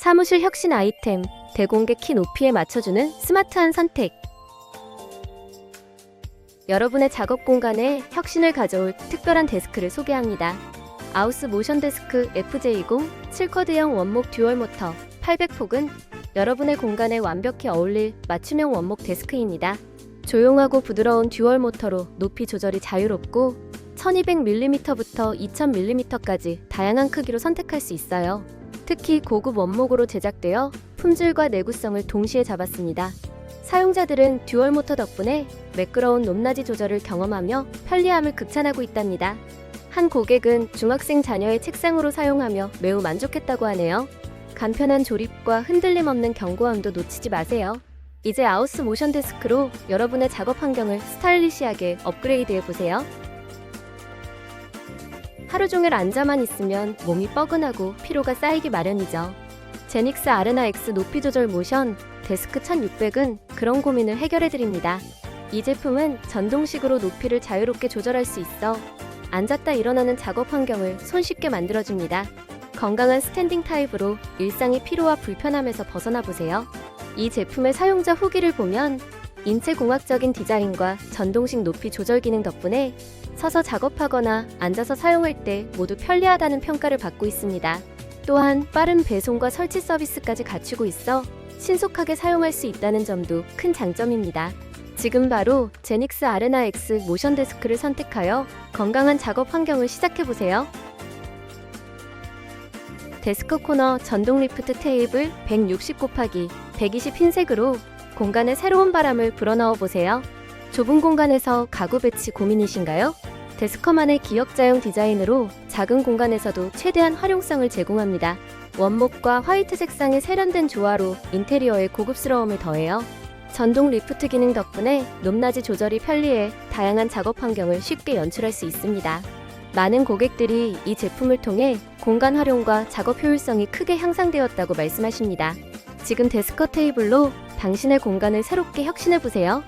사무실 혁신 아이템, 대공개 키 높이에 맞춰주는 스마트한 선택. 여러분의 작업 공간에 혁신을 가져올 특별한 데스크를 소개합니다. 아우스 모션 데스크 FJ20 7쿼드형 원목 듀얼 모터 800폭은 여러분의 공간에 완벽히 어울릴 맞춤형 원목 데스크입니다. 조용하고 부드러운 듀얼 모터로 높이 조절이 자유롭고 1200mm부터 2000mm까지 다양한 크기로 선택할 수 있어요. 특히 고급 원목으로 제작되어 품질과 내구성을 동시에 잡았습니다. 사용자들은 듀얼 모터 덕분에 매끄러운 높낮이 조절을 경험하며 편리함을 극찬하고 있답니다. 한 고객은 중학생 자녀의 책상으로 사용하며 매우 만족했다고 하네요. 간편한 조립과 흔들림 없는 경고함도 놓치지 마세요. 이제 아우스 모션 데스크로 여러분의 작업 환경을 스타일리시하게 업그레이드해 보세요. 하루 종일 앉아만 있으면 몸이 뻐근하고 피로가 쌓이기 마련이죠. 제닉스 아레나 X 높이 조절 모션 데스크 1600은 그런 고민을 해결해 드립니다. 이 제품은 전동식으로 높이를 자유롭게 조절할 수 있어 앉았다 일어나는 작업 환경을 손쉽게 만들어 줍니다. 건강한 스탠딩 타입으로 일상의 피로와 불편함에서 벗어나 보세요. 이 제품의 사용자 후기를 보면 인체 공학적인 디자인과 전동식 높이 조절 기능 덕분에 서서 작업하거나 앉아서 사용할 때 모두 편리하다는 평가를 받고 있습니다. 또한 빠른 배송과 설치 서비스까지 갖추고 있어 신속하게 사용할 수 있다는 점도 큰 장점입니다. 지금 바로 제닉스 아레나 X 모션 데스크를 선택하여 건강한 작업 환경을 시작해 보세요. 데스크 코너 전동 리프트 테이블 160 곱하기 120 흰색으로 공간에 새로운 바람을 불어넣어 보세요. 좁은 공간에서 가구 배치 고민이신가요? 데스커만의 기역자형 디자인으로 작은 공간에서도 최대한 활용성을 제공합니다. 원목과 화이트 색상의 세련된 조화로 인테리어에 고급스러움을 더해요. 전동 리프트 기능 덕분에 높낮이 조절이 편리해 다양한 작업 환경을 쉽게 연출할 수 있습니다. 많은 고객들이 이 제품을 통해 공간 활용과 작업 효율성이 크게 향상되었다고 말씀하십니다. 지금 데스커 테이블로 당신의 공간을 새롭게 혁신해 보세요.